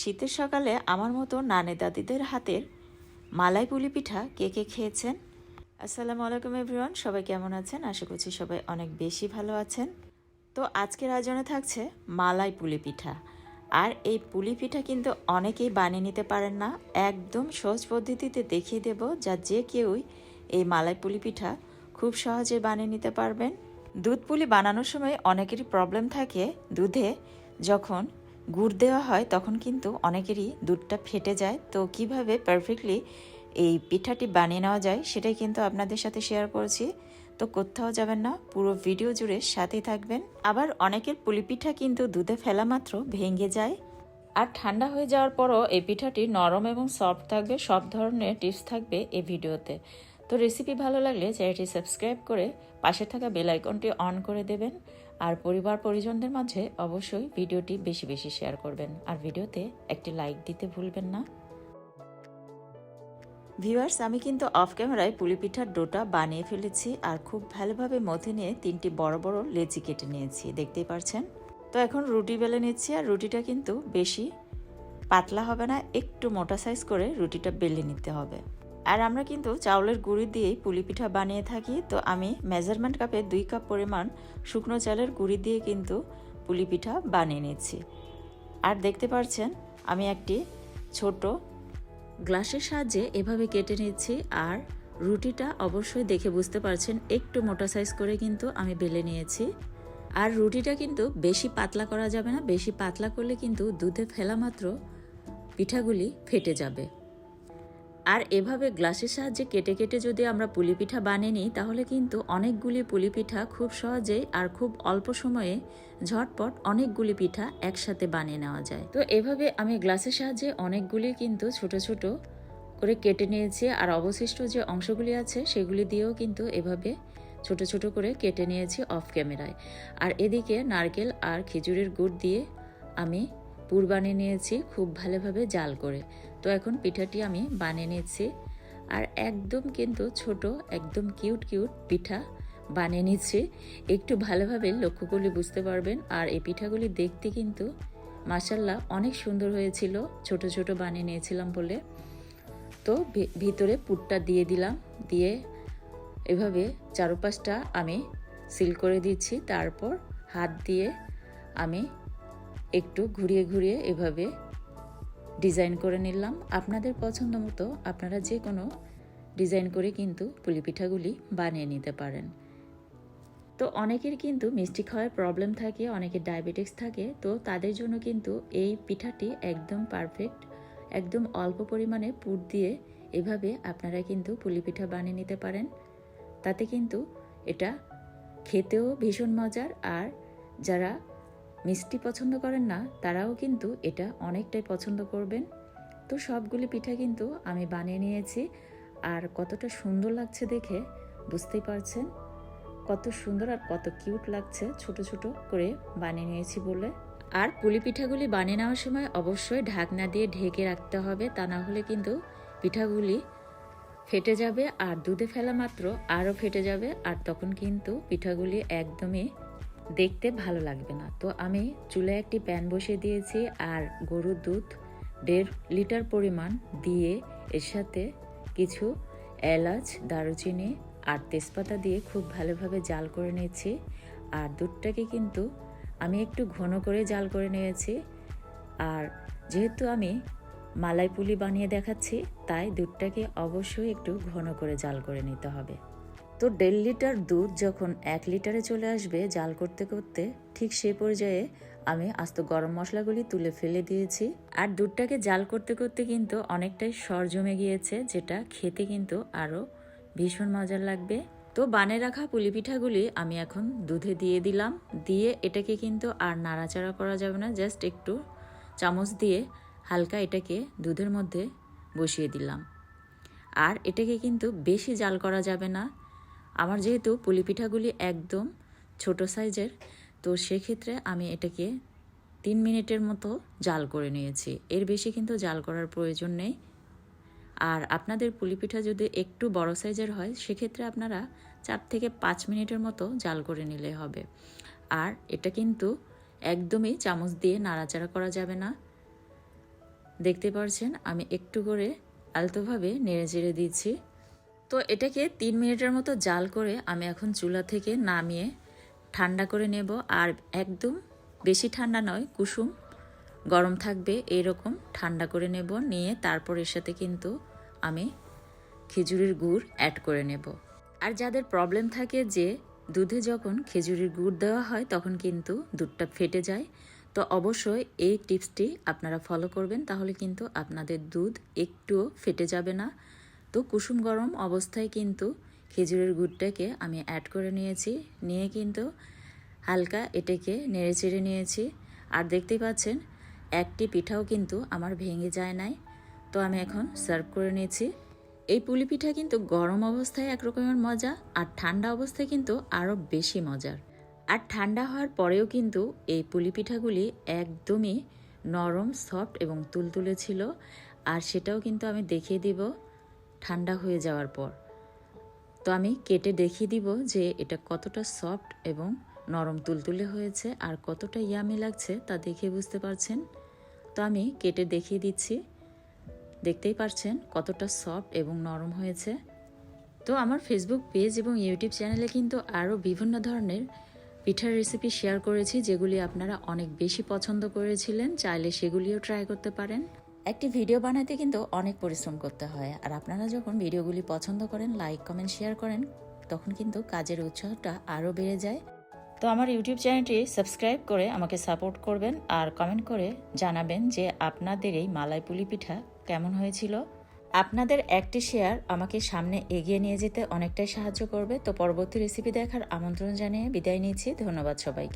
শীতের সকালে আমার মতো নানে দাদিদের হাতের মালাই পুলি পিঠা কে কে খেয়েছেন? আসসালামু আলাইকুম এভরিওয়ান, সবাই কেমন আছেন? আশা করছি সবাই অনেক বেশি ভালো আছেন। তো আজকের আয়োজনে থাকছে মালাই পুলি পিঠা। আর এই পুলি পিঠা কিন্তু অনেকেই বানিয়ে নিতে পারেন না। একদম সহজ পদ্ধতিতে দেখিয়ে দেব যা যে কেউই এই মালাই পুলি পিঠা খুব সহজে বানিয়ে নিতে পারবেন। দুধ পুলি বানানোর সময় অনেকেরই প্রবলেম থাকে দুধে যখন গুড় দেওয়া হয়, তখন কিন্তু অনেকেরই দুধটা ফেটে যায়। তো কীভাবে পারফেক্টলি এই পিঠাটি বানিয়ে নেওয়া যায়, সেটাই কিন্তু আপনাদের সাথে শেয়ার করেছি। তো কোথাও যাবেন না, পুরো ভিডিও জুড়ে সাথেই থাকবেন। আবার অনেকের পুলি পিঠা কিন্তু দুধে ফেলা মাত্র ভেঙে যায়। আর ঠান্ডা হয়ে যাওয়ার পরও এই পিঠাটি নরম এবং সফট থাকবে, সব ধরনের টিপস থাকবে এই ভিডিওতে তো রেসিপি ভালো লাগলে চ্যানেলটি সাবস্ক্রাইব করে পাশে থাকা বেল আইকনটি অন করে দেবেন। আর পরিবার পরিজনদের মাঝে অবশ্যই ভিডিওটি বেশি বেশি শেয়ার করবেন। আর ভিডিওতে একটি লাইক দিতে ভুলবেন না। ভিউয়ার্স, আমি কিন্তু অফ ক্যামেরায় পুলি পিঠার ডোটা বানিয়ে ফেলেছি আর খুব ভালোভাবে মধ্যে নিয়ে তিনটি বড় বড় লেচি কেটে নিয়েছি, দেখতেই পারছেন? তো এখন রুটি বেলে নিচ্ছি আর রুটিটা কিন্তু বেশি পাতলা হবে না, একটু মোটা সাইজ করে রুটিটা বেলে নিতে হবে। আর আমরা কিন্তু চাউলের গুঁড়ি দিয়েই পুলি পিঠা বানিয়ে থাকি। তো আমি মেজারমেন্ট কাপে দুই কাপ পরিমাণ শুকনো চালের গুঁড়ি দিয়ে কিন্তু পুলি পিঠা বানিয়ে নিচ্ছি। আর দেখতে পাচ্ছেন আমি একটি ছোট গ্লাসের সাহায্যে এভাবে কেটে নিচ্ছি আর রুটিটা অবশ্যই দেখে বুঝতে পারছেন, একটু মোটা সাইজ করে কিন্তু আমি বেলে নিয়েছি। আর রুটিটা কিন্তু বেশি পাতলা করা যাবে না, বেশি পাতলা করলে কিন্তু দুধে ফেলা মাত্র পিঠাগুলি ফেটে যাবে। আর এভাবে গ্লাসের সাহায্যে কেটে কেটে যদি আমরা পুলি পিঠা বানিয়ে নিই, তাহলে কিন্তু অনেকগুলি পুলি পিঠা খুব সহজেই আর খুব অল্প সময়ে ঝটপট অনেকগুলি পিঠা একসাথে বানিয়ে নেওয়া যায়। তো এভাবে আমি গ্লাসের সাহায্যে অনেকগুলি কিন্তু ছোট ছোট করে কেটে নিয়েছি, আর অবশিষ্ট যে অংশগুলি আছে সেগুলি দিয়েও কিন্তু এভাবে ছোট ছোট করে কেটে নিয়েছি অফ ক্যামেরায় আর এদিকে নারকেল আর খেজুরের গুড় দিয়ে আমি পুর বানিয়ে নিয়েছি খুব ভালোভাবে জাল করে। তো এখন পিঠাটি আমি বানিয়ে নিচ্ছি। আর একদম কিন্তু ছোট, একদম কিউট কিউট পিঠা বানিয়ে নিচ্ছি। একটু ভালোভাবে লক্ষ্য করলে বুঝতে পারবেন। আর এই পিঠাগুলি দেখতে কিন্তু মাসাল্লাহ অনেক সুন্দর হয়েছিল। ছোট ছোট বানিয়ে নিয়েছিলাম বলে। তো ভিতরে পুরটা দিয়ে দিলাম। দিয়ে এভাবে চারপাশটা আমি সিল করে দিচ্ছি। তারপর হাত দিয়ে আমি একটু ঘুরিয়ে ঘুরিয়ে এভাবে ডিজাইন করে নিলাম। আপনাদের পছন্দ মতো আপনারা যে কোনো ডিজাইন করে কিন্তু পুলি পিঠাগুলি বানিয়ে নিতে পারেন। তো অনেকের কিন্তু মিষ্টি খাওয়ার প্রবলেম থাকে, অনেকের ডায়াবেটিক্স থাকে, তো তাদের জন্য কিন্তু এই পিঠাটি একদম পারফেক্ট একদম অল্প পরিমাণে পুর দিয়ে এভাবে আপনারা কিন্তু পুলি পিঠা বানিয়ে নিতে পারেন। তাতে কিন্তু এটা খেতেও ভীষণ মজার আর যারা মিষ্টি পছন্দ করেন না, তারাও কিন্তু এটা অনেকটাই পছন্দ করবেন। তো সবগুলি পিঠা কিন্তু আমি বানিয়ে নিয়েছি, আর কতটা সুন্দর লাগছে দেখে বুঝতেই পারছেন। কত সুন্দর আর কত কিউট লাগছে ছোট ছোট করে বানিয়ে নিয়েছি বলে। আর পুলি পিঠাগুলি বানিয়ে নেওয়ার সময় অবশ্যই ঢাকনা দিয়ে ঢেকে রাখতে হবে, তা না হলে কিন্তু পিঠাগুলি ফেটে যাবে আর দুধে ফেলা মাত্র আরও ফেটে যাবে, আর তখন কিন্তু পিঠাগুলি একদমই দেখতে ভালো লাগবে না। তো আমি চুলায় একটি প্যান বসিয়ে দিয়েছি আর গরুর দুধ দেড় লিটার পরিমাণ দিয়ে এর সাথে কিছু এলাচ, দারুচিনি আর তেজপাতা দিয়ে খুব ভালোভাবে জাল করে নিয়েছি। আর দুধটাকে কিন্তু আমি একটু ঘন করে জাল করে নিয়েছি। আর যেহেতু আমি মালাই পুলি বানিয়ে দেখাচ্ছি, তাই দুধটাকে অবশ্যই একটু ঘন করে জাল করে নিতে হবে। তো দেড় লিটার দুধ যখন এক লিটারে চলে আসবে জাল করতে করতে, ঠিক সে পর্যায়ে আমি আস্ত গরম মশলাগুলি তুলে ফেলে দিয়েছি। আর দুধটাকে জাল করতে করতে কিন্তু অনেকটাই সর জমে গিয়েছে, যেটা খেতে কিন্তু আরও ভীষণ মজার লাগবে। তো বানে রাখা পুলি পিঠাগুলি আমি এখন দুধে দিয়ে দিলাম। দিয়ে এটাকে কিন্তু আর নাড়াচাড়া করা যাবে না, জাস্ট একটু চামচ দিয়ে হালকা এটাকে দুধের মধ্যে বসিয়ে দিলাম। আর এটাকে কিন্তু বেশি জাল করা যাবে না আমার যেহেতু পুলি পিঠাগুলি একদম ছোট সাইজের, তো সেক্ষেত্রে আমি এটাকে তিন মিনিটের মতো জাল করে নিয়েছি। এর বেশি কিন্তু জাল করার প্রয়োজন নেই। আর আপনাদের পুলি পিঠা যদি একটু বড় সাইজের হয়, সেক্ষেত্রে আপনারা চার থেকে পাঁচ মিনিটের মতো জাল করে নিলে হবে। আর এটা কিন্তু একদমই চামচ দিয়ে নাড়াচাড়া করা যাবে না। দেখতে পারছেন, আমি একটু করে আলতোভাবে নেড়ে চেড়ে দিচ্ছি। তো এটাকে তিন মিনিটের মতো জাল করে আমি এখন চুলা থেকে নামিয়ে ঠান্ডা করে নেব। আর একদম বেশি ঠান্ডা নয়, কুসুম গরম থাকবে এরকম ঠান্ডা করে নেব। নিয়ে তারপর এর সাথে কিন্তু আমি খেজুরের গুড় অ্যাড করে নেব। আর যাদের প্রবলেম থাকে যে দুধে যখন খেজুরের গুড় দেওয়া হয় তখন কিন্তু দুধটা ফেটে যায়। তো অবশ্যই এই টিপসটি আপনারা ফলো করবেন, তাহলে কিন্তু আপনাদের দুধ একটুও ফেটে যাবে না। তো কুসুম গরম অবস্থায় কিন্তু খেজুরের গুড়টাকে আমি অ্যাড করে নিয়েছি। নিয়ে কিন্তু হালকা এটাকে নেড়ে চেড়ে নিয়েছি। আর দেখতেই পাচ্ছেন, একটি পিঠাও কিন্তু আমার ভেঙে যায় নাই। তো আমি এখন সার্ভ করে নিয়েছি। এই পুলি পিঠা কিন্তু গরম অবস্থায় একরকমের মজা, আর ঠান্ডা অবস্থায় কিন্তু আরও বেশি মজার। আর ঠান্ডা হওয়ার পরেও কিন্তু এই পুলি পিঠাগুলি একদমই নরম সফট এবং তুলতুলে ছিল। আর সেটাও কিন্তু আমি দেখিয়ে দিব। ঠান্ডা হয়ে যাওয়ার পর। তো আমি কেটে দেখিয়ে দিব যে এটা কতটা সফট এবং নরম তুলতুলে হয়েছে আর কতটা ইয়ামি লাগছে তা দেখে বুঝতে পারছেন? তো আমি কেটে দেখিয়ে দিচ্ছি। দেখতেই পারছেন কতটা সফট এবং নরম হয়েছে। তো আমার ফেসবুক পেজ এবং ইউটিউব চ্যানেলে কিন্তু আরও বিভিন্ন ধরনের পিঠার রেসিপি শেয়ার করেছি, যেগুলি আপনারা অনেক বেশি পছন্দ করেছিলেন, চাইলে সেগুলিও ট্রাই করতে পারেন। একটি ভিডিও বানাতে কিন্তু অনেক পরিশ্রম করতে হয়। আর আপনারা যখন ভিডিওগুলি পছন্দ করেন লাইক কমেন্ট শেয়ার করেন, তখন কিন্তু কাজের উৎসাহটা আরও বেড়ে যায়। তো আমার ইউটিউব চ্যানেলটি সাবস্ক্রাইব করে আমাকে সাপোর্ট করবেন আর কমেন্ট করে জানাবেন যে আপনাদের এই মালাই পুলি পিঠা কেমন হয়েছিল। আপনাদের একটি শেয়ার আমাকে সামনে এগিয়ে নিয়ে যেতে অনেকটাই সাহায্য করবে। তো পরবর্তী রেসিপি দেখার আমন্ত্রণ জানিয়ে বিদায় নিচ্ছি। ধন্যবাদ সবাইকে।